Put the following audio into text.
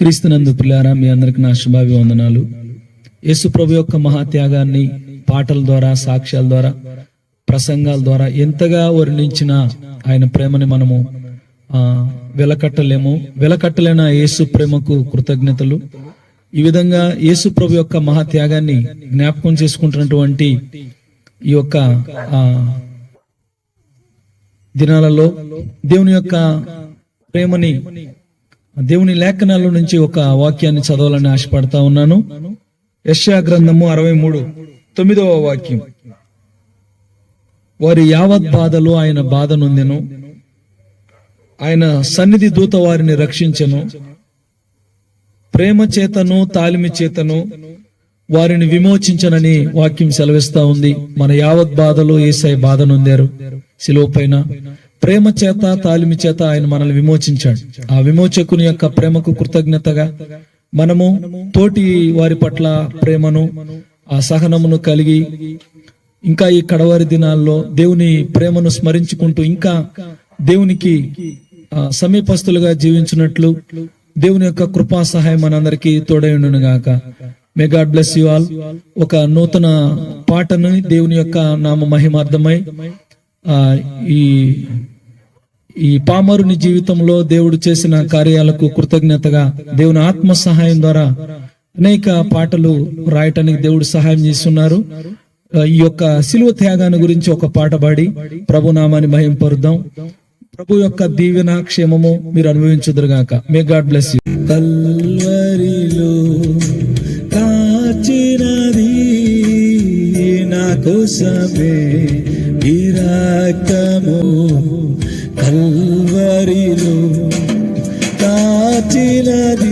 క్రీస్తునందు పిల్లారా మీ అందరికి నా శుభాభివందనాలు. యేసు ప్రభు యొక్క మహాత్యాగాన్ని పాటల ద్వారా సాక్ష్యాల ద్వారా ప్రసంగాల ద్వారా ఎంతగా వర్ణించిన ఆయన ప్రేమని మనము ఆ, వెలకట్టలేము. వెలకట్టలేన యేసు ప్రేమకు కృతజ్ఞతలు. ఈ విధంగా యేసు ప్రభు యొక్క మహాత్యాగాన్ని జ్ఞాపకం చేసుకుంటున్నటువంటి ఈ యొక్క ఆ, దినాలలో దేవుని యొక్క ప్రేమని దేవుని లేఖనాల నుంచి ఒక వాక్యాన్ని చదవాలని ఆశపడతా ఉన్నాను. యశ్యా గ్రంథము అరవై మూడు తొమ్మిదవ వాక్యం. వారి యావత్ బాధలు ఆయన బాధ నొందెను. ఆయన సన్నిధి దూత వారిని రక్షించెను. ప్రేమ చేతను తాలిమి చేతను వారిని విమోచించనని వాక్యం సెలవిస్తా ఉంది. మన యావత్ బాధలు ఏసై బాధ నొందారు. శిలువ పైన ప్రేమ చేత తాలిమి చేత ఆయన మనల్ని విమోచించాడు. ఆ విమోచకుని యొక్క ప్రేమకు కృతజ్ఞతగా మనము తోటి వారి పట్ల ప్రేమను ఆ సహనమును కలిగి ఇంకా ఈ కడవారి దినాల్లో దేవుని ప్రేమను స్మరించుకుంటూ ఇంకా దేవునికి సమీపస్తులుగా జీవించినట్లు దేవుని యొక్క కృపా సహాయం మనందరికీ తోడైండును గాక. May God bless you all ఒక నూతన పాటను దేవుని యొక్క నామ మహిమార్థమై ఈ ఈ పామరుని జీవితంలో దేవుడు చేసిన కార్యాలకు కృతజ్ఞతగా దేవుని ఆత్మ సహాయం ద్వారా అనేక పాటలు రాయటానికి దేవుడు సహాయం చేస్తున్నారు. ఈ యొక్క శిలువ త్యాగాన్ని గురించి ఒక పాట పాడి ప్రభు నామాన్ని మహింపరుద్దాం ప్రభు యొక్క దీవెన క్షేమము మీరు అనుభవించుదురుగాక. మే గాడ్ బ్లెస్ యూ కల్వరిలో కాచినది నా కోసమే ఈ కల్వరిలో కాచినది